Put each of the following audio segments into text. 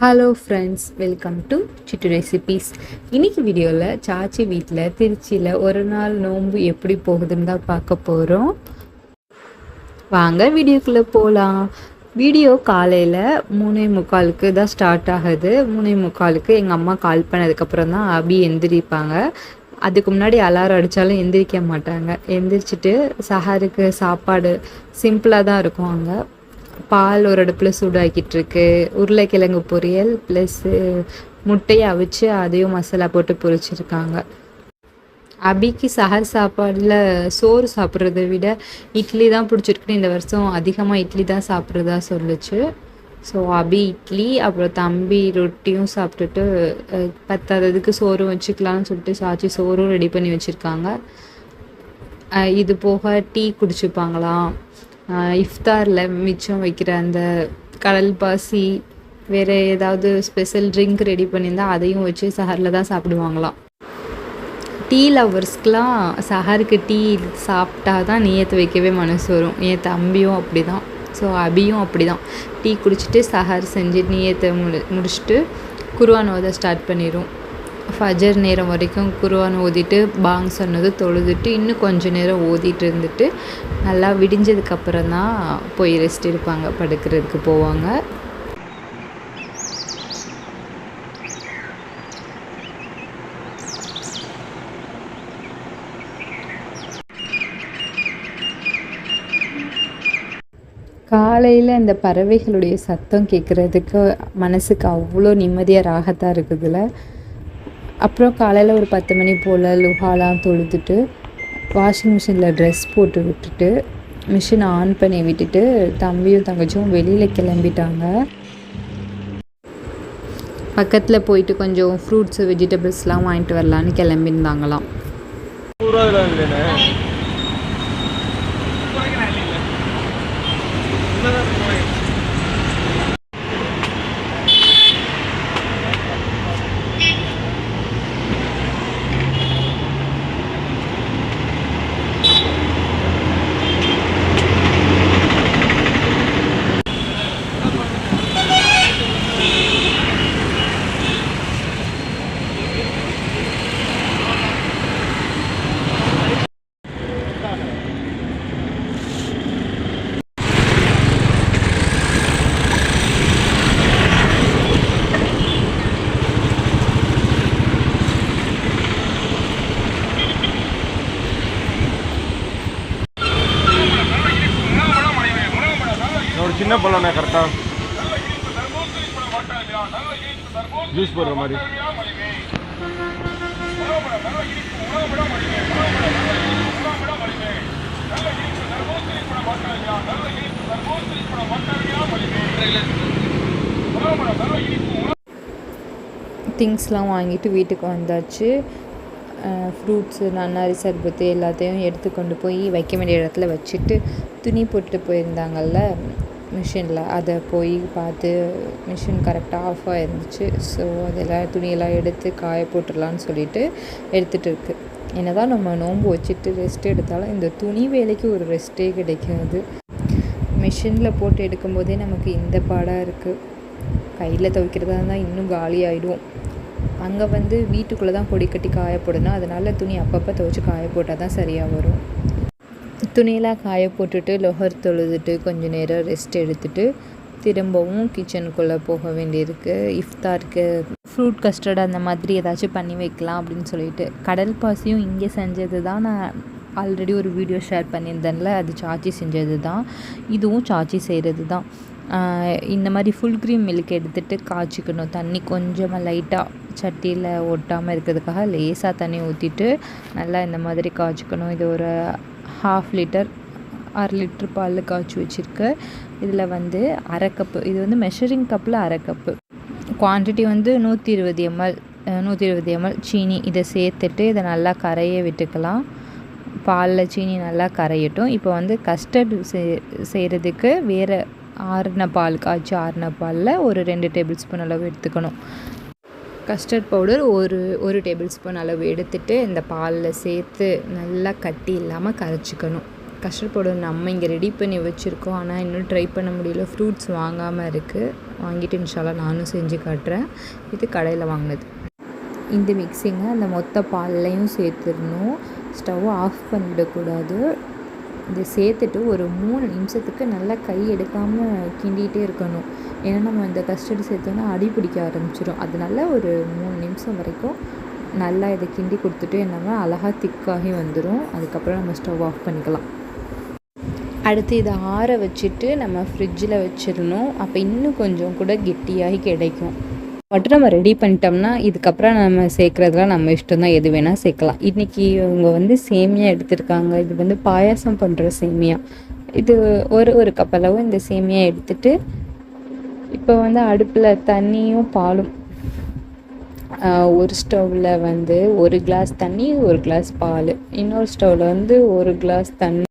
Hello friends welcome to Chittu recipes இன்றைக்கி வீடியோவில் சாச்சி வீட்டில் திருச்சியில் ஒரு நாள் நோன்பு எப்படி போகுதுன்னு தான் பார்க்க போகிறோம் வாங்க வீடியோக்குள்ளே போகலாம் வீடியோ காலையில் மூணே முக்காலுக்கு தான் ஸ்டார்ட் ஆகுது. மூணே முக்காலுக்கு எங்கள் அம்மா கால் பண்ணதுக்கப்புறம் தான் அபி எந்திரிப்பாங்க. அதுக்கு முன்னாடி அலாரம் அடித்தாலும் எந்திரிக்க மாட்டாங்க. எந்திரிச்சிட்டு சஹாருக்கு சாப்பாடு சிம்பிளாக தான் இருக்கும் அங்கே. பால் ஒரு அடுப்பில் சூடாக்கிட்டு இருக்கு உருளைக்கிழங்கு பொரியல் ப்ளஸ்ஸு முட்டையை அவிச்சு அதையும் மசாலா போட்டு பொரிச்சிருக்காங்க. அபிக்கு சஹர் சாப்பாடில் சோறு சாப்பிட்றத விட இட்லி தான் பிடிச்சிருக்குன்னு இந்த வருஷம் அதிகமாக இட்லி தான் சாப்பிட்றதா சொல்லுச்சு. ஸோ அபி இட்லி அப்புறம் தம்பி ரொட்டியும் சாப்பிட்டுட்டு பத்தாததுக்கு சோறும் வச்சுக்கலாம்னு சொல்லிட்டு சாச்சி சோறும் ரெடி பண்ணி வச்சுருக்காங்க. இது போக டீ குடிச்சுப்பாங்களாம். இஃப்தாரில் மிச்சம் வைக்கிற அந்த கடல் பாசி வேறு ஏதாவது ஸ்பெஷல் ட்ரிங்க் ரெடி பண்ணியிருந்தால் அதையும் வச்சு சஹரில் தான் சாப்பிடுவாங்களாம். டீ லவர்ஸ்க்கெலாம் சஹருக்கு டீ சாப்பிட்டா தான் நேற்று வைக்கவே மனசு வரும். என் தம்பியும் அப்படி தான் ஸோ அபியும் அப்படி தான் டீ குடிச்சிட்டு சஹர் செஞ்சு நீயத்தை முடி முடிச்சுட்டு குருவானோதை ஸ்டார்ட் பண்ணிடும் ஃபஜர் நேரம் வரைக்கும் குருவான் ஓதிட்டு பாங் சொன்னது தொழுதுட்டு இன்னும் கொஞ்ச நேரம் ஓதிட்டு இருந்துட்டு நல்லா விடிஞ்சதுக்கப்புறம் தான் போய் ரெஸ்ட் எடுப்பாங்க படுக்கிறதுக்கு போவாங்க. காலையில் அந்த பறவைகளுடைய சத்தம் கேட்குறதுக்கு மனசுக்கு அவ்வளோ நிம்மதியாக ராகத்தாக இருக்குதுல்ல அப்புறம் காலையில் ஒரு பத்து மணி போல் லுஹாலாம் தொழுதுட்டு வாஷிங் மிஷினில் ட்ரெஸ் போட்டு விட்டுட்டு மிஷினை ஆன் பண்ணி விட்டுட்டு தம்பியும் தங்கச்சியும் வெளியில் கிளம்பிட்டாங்க. பக்கத்தில் போயிட்டு கொஞ்சம் ஃப்ரூட்ஸு வெஜிடபிள்ஸ்லாம் வாங்கிட்டு வரலான்னு கிளம்பியிருந்தாங்களாம் ஒரு சின்ன பழம்ண்ணே கரெக்டாக ஜூஸ் போடுற மாதிரி. திங்ஸ்லாம் வாங்கிட்டு வீட்டுக்கு வந்தாச்சு. ஃப்ரூட்ஸு நன்னாரி சர்பத்து எல்லாத்தையும் எடுத்து கொண்டு போய் வைக்க வேண்டிய இடத்துல வச்சுட்டு துணி போட்டுட்டு போயிருந்தாங்கல்ல. மிஷினில். அதை போய் பார்த்து மிஷின் கரெக்டாக ஆஃப் ஆயிருந்துச்சு ஸோ அதெல்லாம் துணியெல்லாம் எடுத்து காய போட்டுடலான்னு சொல்லிட்டு எடுத்துகிட்டு இருக்கு. என்னதான் நம்ம நோன்பு வச்சுட்டு ரெஸ்ட் எடுத்தாலும் இந்த துணி வேலைக்கு ஒரு ரெஸ்ட்டே கிடைக்காது. மிஷினில் போட்டு எடுக்கும்போதே நமக்கு இந்த பாடாக இருக்குது கையில் துவைக்கிறதா இருந்தால் இன்னும் காலி ஆகிடும் அங்கே வந்து வீட்டுக்குள்ளே தான் பொடி கட்டி காய போடணும். அதனால் துணி அப்பப்போ துவைச்சி காய போட்டால் தான் சரியாக வரும். துணியெல்லாம் காய போட்டுட்டு லொஹர் தொழுதுட்டு கொஞ்ச நேரம் ரெஸ்ட் எடுத்துட்டு திரும்பவும் கிச்சனுக்குள்ளே போக வேண்டியிருக்கு. இஃப்தாருக்கு ஃப்ரூட் கஸ்டர்ட் அந்த மாதிரி ஏதாச்சும் பண்ணி வைக்கலாம் அப்படின்னு சொல்லிட்டு. கடல் பாசியும் இங்கே செஞ்சது தான். நான் ஆல்ரெடி ஒரு வீடியோ ஷேர் பண்ணியிருந்தேன்ல அது சாச்சி செஞ்சது தான். இதுவும் சாச்சி செய்கிறது தான். இந்த மாதிரி ஃபுல் க்ரீம் மில்க் எடுத்துகிட்டு காய்ச்சிக்கணும். தண்ணி கொஞ்சமாக லைட்டாக சட்டியில் ஒட்டாமல் இருக்கிறதுக்காக லேசாக தண்ணி ஊற்றிட்டு நல்லா இந்த மாதிரி காய்ச்சிக்கணும். இது ஒரு ஹாஃப் லிட்டர் அரை லிட்ரு பால் காய்ச்சி வச்சுருக்கு. இதில் வந்து அரை கப்பு இது வந்து மெஷரிங் கப்பில் அரை கப்பு குவான்டிட்டி வந்து நூற்றி இருபது எம்எல் நூற்றி இருபது எம்எல் சீனி இதை சேர்த்துட்டு இதை நல்லா கரைய விட்டுக்கலாம். பாலில் சீனி நல்லா கரையட்டும். இப்போ வந்து கஸ்டர்ட் செ செய்கிறதுக்கு வேறு ஆறுன பால் காய்ச்சி ஆறுன பாலில் ஒரு ரெண்டு டேபிள் ஸ்பூன் அளவு எடுத்துக்கணும். கஸ்டர்ட் பவுடர் ஒரு ஒரு டேபிள் ஸ்பூன் அளவு எடுத்துட்டு இந்த பாலில் சேர்த்து நல்லா கட்டி இல்லாமல் கரைச்சிக்கணும். கஸ்டர்ட் பவுடர் நம்ம இங்கே ரெடி பண்ணி வச்சுருக்கோம். ஆனால் இன்னும் ட்ரை பண்ண முடியல. ஃப்ரூட்ஸ் வாங்காமல் இருக்குது வாங்கிட்டு இன்ஷால்லாம் நானும் செஞ்சு காட்டுறேன். இது கடையில் வாங்கினது. இந்த மிக்சிங்கை அந்த மொத்த பால்லையும் சேர்த்துடணும். ஸ்டவ் ஆஃப் பண்ணிடக்கூடாது. இதை சேர்த்துட்டு ஒரு மூணு நிமிஷத்துக்கு நல்லா கை எடுக்காமல் கிண்டிகிட்டே இருக்கணும். ஏன்னா நம்ம இந்த கஸ்டர்டு சேர்த்தோன்னா அடி பிடிக்க ஆரம்பிச்சிடும் அதனால ஒரு மூணு நிமிஷம் வரைக்கும் நல்லா இதை கிண்டி கொடுத்துட்டு என்னமோ அழகாக திக்காகி வந்துடும் அதுக்கப்புறம் நம்ம ஸ்டவ் ஆஃப் பண்ணிக்கலாம். அடுத்து இதை ஆற வச்சுட்டு நம்ம ஃப்ரிட்ஜில் வச்சிடணும். அப்போ இன்னும் கொஞ்சம் கூட கெட்டியாகி கிடைக்கும். மட்டும் நம்ம ரெடி பண்ணிட்டோம்னா இதுக்கப்புறம் நம்ம சேர்க்குறதுலாம் நம்ம இஷ்டம் தான் எது வேணால் சேர்க்கலாம். இன்றைக்கி இவங்க வந்து சேமியா எடுத்திருக்காங்க. இது வந்து பாயாசம் பண்ணுற சேமியா. இது ஒரு ஒரு கப் அளவு இந்த சேமியா எடுத்துட்டு இப்போ வந்து அடுப்பில் தண்ணியும் பாலும். ஒரு ஸ்டவ்வில் வந்து ஒரு கிளாஸ் தண்ணி ஒரு கிளாஸ் பால். இன்னொரு ஸ்டவ்வில் வந்து ஒரு கிளாஸ் தண்ணி.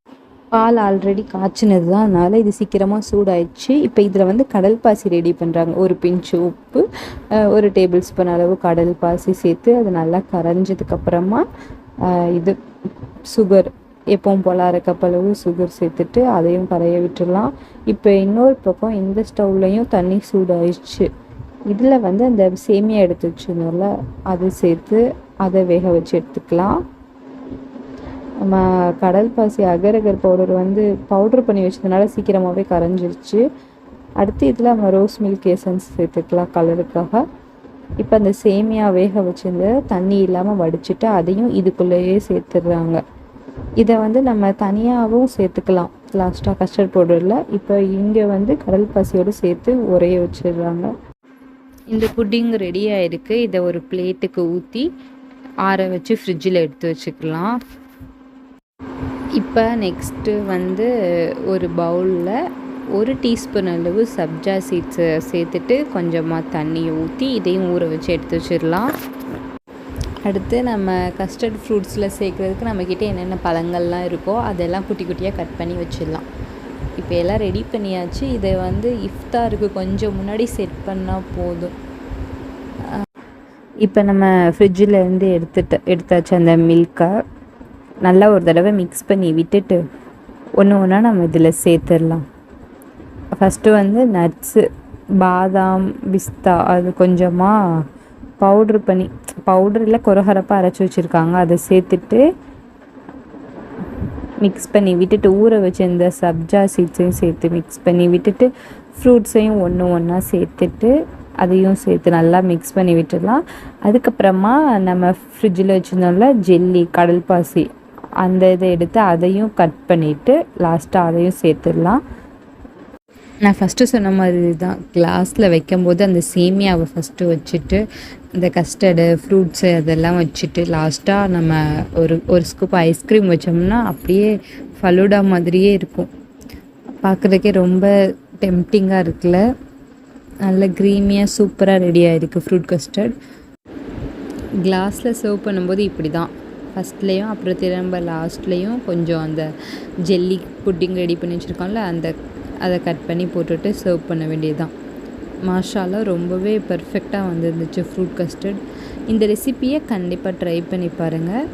பால் ஆல்ரெடி காய்ச்சினது தான் அதனால் இது சீக்கிரமாக சூடாயிடுச்சு. இப்போ இதில் வந்து கடல் பாசி ரெடி பண்ணுறாங்க ஒரு பிஞ்சு உப்பு ஒரு டேபிள் ஸ்பூன் அளவு கடல் பாசி சேர்த்து அது நல்லா கரைஞ்சதுக்கப்புறமா இது சுகர் எப்பவும் போல் அரைக்கப்பளவு சுகர் சேர்த்துட்டு அதையும் கரைய விட்டுடலாம். இப்போ இன்னொரு பக்கம் இந்த ஸ்டவ்லையும் தண்ணி சூடாயிடுச்சு. இதில் வந்து அந்த சேமியா எடுத்து வச்சுருந்தோம்ல அது சேர்த்து அதை வேக வச்சு எடுத்துக்கலாம். நம்ம கடல் பாசி அகரகர் பவுடர் வந்து பவுடர் பண்ணி வச்சதுனால சீக்கிரமாகவே கரைஞ்சிருச்சு. அடுத்து இதில் நம்ம ரோஸ் மில்க் எசன்ஸ் சேர்த்துக்கலாம் கலருக்காக இப்போ அந்த சேமியா வேக வச்சிருந்த தண்ணி இல்லாமல் வடிச்சிட்டு அதையும் இதுக்குள்ளேயே சேர்த்துடுறாங்க. இதை வந்து நம்ம தனியாகவும் சேர்த்துக்கலாம். லாஸ்ட்டாக கஸ்டர்ட் பவுடரில் இப்போ இங்கே வந்து கடல் பாசியோடு சேர்த்து உரைய வச்சிடுறாங்க. இந்த புட்டிங் ரெடி ஆயிருக்கு. இதை ஒரு பிளேட்டுக்கு ஊற்றி ஆற வச்சு ஃப்ரிட்ஜில் எடுத்து வச்சுக்கலாம். இப்போ நெக்ஸ்ட்டு வந்து ஒரு பவுலில் ஒரு டீஸ்பூன் அளவு சப்ஜா சீட்ஸை சேர்த்துட்டு கொஞ்சமாக தண்ணியை ஊற்றி இதையும் ஊற வச்சு எடுத்து வச்சிடலாம். அடுத்து நம்ம கஸ்டர்ட் ஃப்ரூட்ஸில் சேர்க்குறதுக்கு நம்மக்கிட்ட என்னென்ன பழங்கள்லாம் இருக்கோ அதெல்லாம் குட்டி குட்டியாக கட் பண்ணி வச்சிடலாம். இப்போ எல்லாம் ரெடி பண்ணியாச்சு. இதை வந்து இஃப்தாருக்கு கொஞ்சம் முன்னாடி செட் பண்ணால் போதும். இப்போ நம்ம ஃப்ரிட்ஜில் இருந்து எடுத்துட்டு எடுத்தாச்சு அந்த மில்கை நல்லா ஒரு தடவை மிக்ஸ் பண்ணி விட்டுட்டு ஒன்று ஒன்றா நம்ம இதில் சேர்த்துடலாம். ஃபஸ்ட்டு வந்து நட்ஸு பாதாம் பிஸ்தா அது கொஞ்சமாக பவுட்ரு பண்ணி பவுடரில் கொரகரப்பாக அரைச்சி வச்சுருக்காங்க. அதை சேர்த்துட்டு மிக்ஸ் பண்ணி விட்டுட்டு ஊற வச்சு சப்ஜா சீட்ஸையும் சேர்த்து மிக்ஸ் பண்ணி விட்டுட்டு ஃப்ரூட்ஸையும் ஒன்று ஒன்றா சேர்த்துட்டு அதையும் சேர்த்து நல்லா மிக்ஸ் பண்ணி விட்டுடலாம். அதுக்கப்புறமா நம்ம ஃப்ரிட்ஜில் வச்சுருந்தோம்ல ஜெல்லி கடல் பாசி அந்த இதை எடுத்து அதையும் கட் பண்ணிவிட்டு லாஸ்ட்டாக அதையும் சேர்த்துடலாம். நான் ஃபஸ்ட்டு சொன்ன மாதிரி தான் கிளாஸில் வைக்கும்போது அந்த சேமியாவை ஃபஸ்ட்டு வச்சுட்டு இந்த கஸ்டர்டு ஃப்ரூட்ஸு அதெல்லாம் வச்சுட்டு லாஸ்ட்டாக நம்ம ஒரு ஒரு ஸ்கூப் ஐஸ்கிரீம் வச்சோம்னா அப்படியே ஃபலூடா மாதிரியே இருக்கும். பார்க்குறதுக்கே ரொம்ப டெம்டிங்காக இருக்குல்ல? நல்ல க்ரீமியாக சூப்பராக ரெடி ஆகிருக்கு ஃப்ரூட் கஸ்டர்ட் கிளாஸில் சர்வ் பண்ணும்போது இப்படி தான் ஃபஸ்ட்லேயும் அப்புறம் திரும்ப லாஸ்ட்லேயும் கொஞ்சம் அந்த ஜெல்லி புட்டிங் ரெடி பண்ணி வச்சுருக்கோம்ல அந்த அதை கட் பண்ணி போட்டுட்டு சர்வ் பண்ண வேண்டியது தான் மாஷாலாக ரொம்பவே பர்ஃபெக்டாக வந்துருந்துச்சு ஃப்ரூட் கஸ்டர்ட் இந்த ரெசிப்பியை கண்டிப்பாக ட்ரை பண்ணி பாருங்கள்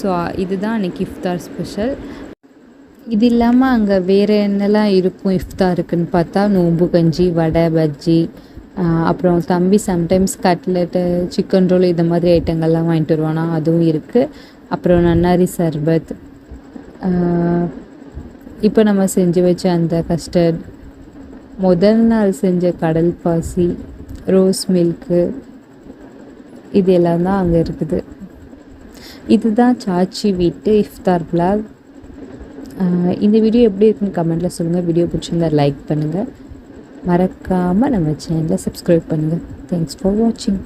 ஸோ இதுதான் அன்றைக்கி இஃப்தார் ஸ்பெஷல் இது இல்லாமல் அங்கே வேறு என்னெல்லாம் இருக்கும் இஃப்தாருக்குன்னு பார்த்தா நோம்பு கஞ்சி வடை பஜ்ஜி அப்புறம் தம்பி சம்டைம்ஸ் கட்லெட்டு சிக்கன் ரோல் இந்த மாதிரி ஐட்டங்கள்லாம் வாங்கிட்டு வருவானா அதுவும் இருக்குது அப்புறம் நன்னாரி சர்பத் இப்போ நம்ம செஞ்சு வச்ச அந்த கஸ்டர்ட் முதல் நாள் செஞ்ச கடல் பாசி ரோஸ் மில்க்கு இது எல்லாம் தான் அங்கே இருக்குது. இதுதான் சாச்சி வீட்டு இஃப்தார் பிளாக் இந்த வீடியோ எப்படி இருக்குன்னு கமெண்ட்டில் சொல்லுங்கள் வீடியோ பிடிச்சிருந்தா லைக் பண்ணுங்கள் மறக்காமல் நம்ம சேனலை சப்ஸ்கிரைப் பண்ணுங்கள் தேங்க்ஸ் ஃபார் வாட்சிங்